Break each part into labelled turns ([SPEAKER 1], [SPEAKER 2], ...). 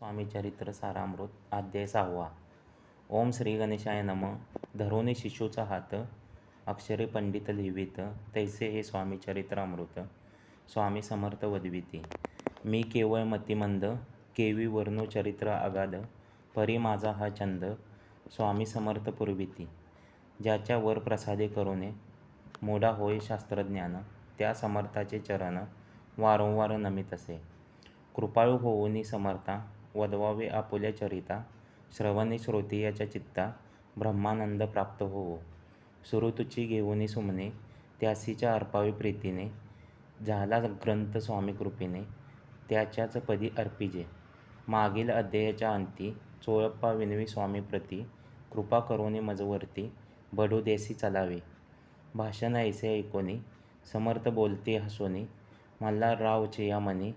[SPEAKER 1] स्वामी चरित्र सारामृत अध्याय सहावा. ओम श्री गणेशाय नम. धरोनी शिशूचा हात. अक्षरे पंडित लिहित तैसे हे स्वामी चरित्रामृत. स्वामी समर्थ वदविती. मी केवळ मतिमंद केवी वर्णो चरित्र अगाध परी माझा हा छंद स्वामी समर्थ पुरविती. ज्याच्या वर प्रसादे करुणे मोडा होय शास्त्रज्ञान त्या समर्थाचे चरण वारंवार नमित असे. कृपाळू होऊनी समर्था वदवावे आपुल्या चरिता श्रवणी याच्या चित्ता ब्रह्मानंद प्राप्त होवो. सुरुतुची घेऊनी सुमने त्यासीच्या अर्पावी प्रीतीने झाला ग्रंथ स्वामी कृपेने त्याच्याच पदी अर्पिजे. मागील अध्यायाच्या अंती चोळप्पा विनवी स्वामी प्रती कृपा करोने मजवरती बडू देसी चलावे. भाषण ऐसे ऐकोनी समर्थ बोलते हसोनी मल्हाररावचे या मनी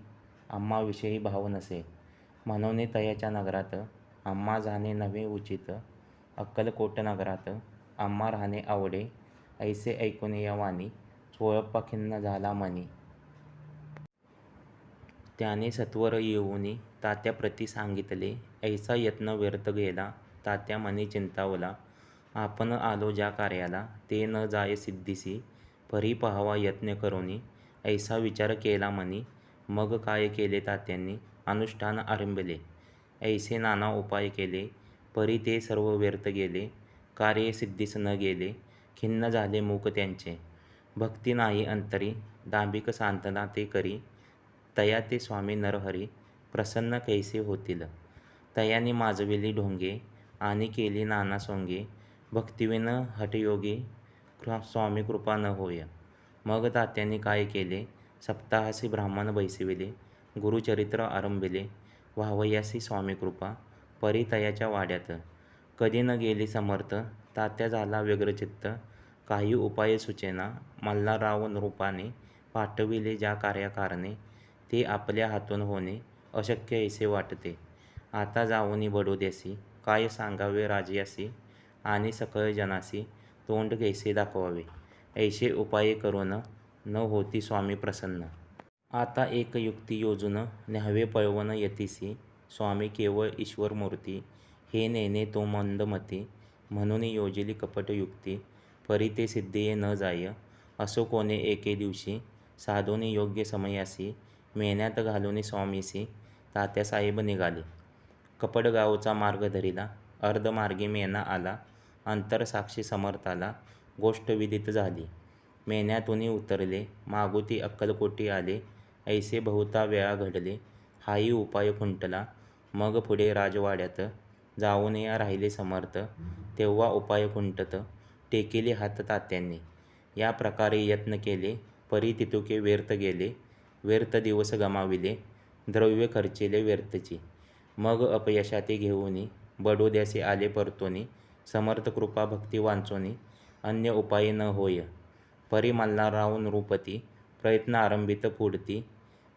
[SPEAKER 1] आम्हाविषयी भाव नसे. म्हणून तयाच्या नगरात आम्हा जाणे नव्हे उचित. अक्कलकोट नगरात आम्हा राहणे आवडे. ऐसे ऐकून या वाणी चोळप्पा खिन्न झाला मनी त्याने सत्वर येऊन तात्याप्रती सांगितले ऐसा यत्न व्यर्थ गेला तात्या मनी चिंतावला. आपण आलो ज्या कार्याला ते न जाय सिद्धीसी. परी पहावा यत्न करोनी. ऐसा विचार केला मनी मग काय केले तात्यांनी? अनुष्ठान आरंभले. ऐसे नाना उपाय केले परी ते सर्व व्यर्थ गेले कार्य सिद्धीस न गेले खिन्न झाले मूक त्यांचे. भक्ती नाही अंतरी दांभिक सांतना ते करी तया ते स्वामी नरहरी प्रसन्न कैसे होतील? तयाने माजविली ढोंगे आणि केली नाना सोंगे भक्तिविन हठयोगी कृ स्वामी कृपा न होय. मग तात्यांनी काय केले? सप्ताहासी ब्राह्मण बैसविले गुरुचरित्र आरंभिले. व्हावयासी स्वामी कृपा वाड्यात. कधी न गेली समर्थ तात्या झाला व्यग्रचित्त. काही उपाय सुचेना मल्हारराव नृपाने पाठविले ज्या कार्याकारणे ते आपल्या हातून होणे अशक्य ऐसे वाटते. आता जाऊनी बडोद्यासी काय सांगावे राजयासी आणि सकळ जनासी तोंड कैसे दाखवावे. ऐसे उपाय करून न होती स्वामी प्रसन्न. आता एक युक्ती योजून न्यावे पळवन यतीसी. स्वामी केवळ ईश्वरमूर्ती. हे नेणे तो मंदमती. म्हणून योजिली कपटयुक्ती. परी ते सिद्धीये न जाय. असो कोणे एके दिवशी. साधोनी योग्य समयासी. मेहन्यात घालून स्वामीसी. तात्यासाहेब निघाले. कपडगावचा मार्ग धरिला. अर्धमार्गी मेना आला. अंतरसाक्षी समर्थाला. गोष्ट विदित झाली. मेन्यातून उतरले. मागुती अक्कलकोटी आले. ऐसे बहुता वेळा घडले हाही उपाय खुंटला. मग पुढे राजवाड्यात जाऊन या राहिले समर्थ तेव्हा उपाय खुंटत टेकेले हात तात्यांनी. या प्रकारे यत्न केले परी तितुके व्यर्थ गेले व्यर्थ दिवस गमाविले द्रव्य खर्चिले व्यर्थची. मग अपयशाते घेऊनी बडोद्यासे आले परतोनी समर्थ कृपा भक्ती वांचोनी अन्य उपाय न होय. परी मल्हारराव नृपती प्रयत्न आरंभित पुढती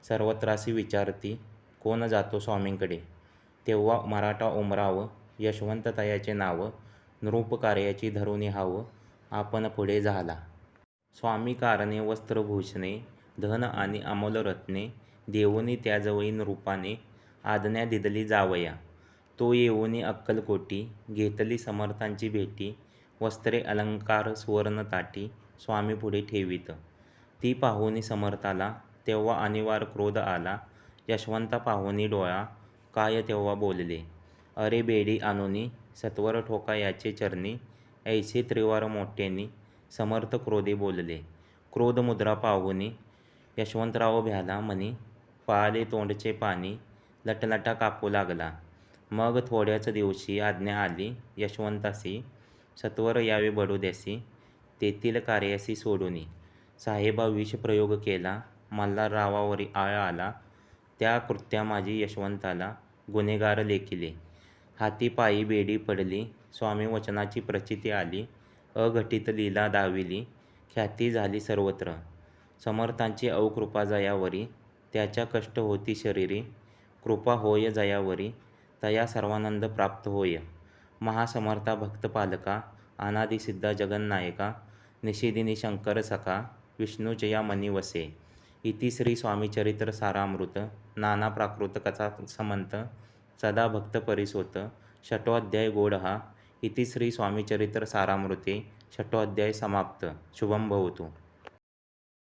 [SPEAKER 1] सर्वत्रासी विचारती कोण जातो स्वामींकडे तेव्हा मराठा उमराव यशवंततयाचे नाव नृपकार्याची धरुणी हाव आपण पुढे झाला. स्वामी कारणे वस्त्रभूषणे धन आणि अमोलरत्ने देऊनी त्याजवळी नृपाने आज्ञा दिदली जावया. तो येऊनी अक्कलकोटी घेतली समर्थांची भेटी वस्त्रे अलंकार सुवर्णताटी स्वामी पुढे ठेवीत. ती पाहुनी समर्थाला तेव्हा अनिवार क्रोध आला. यशवंता पाहुनी डोळा काय तेव्हा बोलले? अरे बेडी आणोनी सत्वर ठोका याचे चरणी ऐसे त्रिवार मोठ्यांनी समर्थ क्रोधे बोलले. क्रोध मुद्रा पाहुनी यशवंतराव भ्याला म्हणी पाळले तोंडचे पाणी लटलटा कापू लागला. मग थोड्याच दिवशी आज्ञा आली यशवंतासी सत्वर यावे बडोद्यासी तेथील कार्यासी सोडूनी. साहेबा विष प्रयोग केला. मल्हाररावावरी आळ आला. त्या कृत्या माझी यशवंताला गुन्हेगार लेखिले. हाती पायी बेडी पडली. स्वामी वचनाची प्रचिती आली. अघटित लीला दाविली. ख्याती झाली सर्वत्र. समर्थांची अवकृपा जयावरी. त्याच्या कष्ट होती शरीरी. कृपा होय जयावरी. तया सर्वानंद प्राप्त होय. महासमर्था भक्तपालका अनादिसिद्धा जगन्नायका. निशिदिनी शंकर सखा. विष्णूजया मनी वसे इति श्री स्वामीचरित्र सारामृत नाना प्राकृत कथा समंत सदा भक्त परिसोत षटोध्याय गोड हा. इति श्री स्वामीचरित्र सारामृते षटोध्याय समाप्त. शुभम भवतु.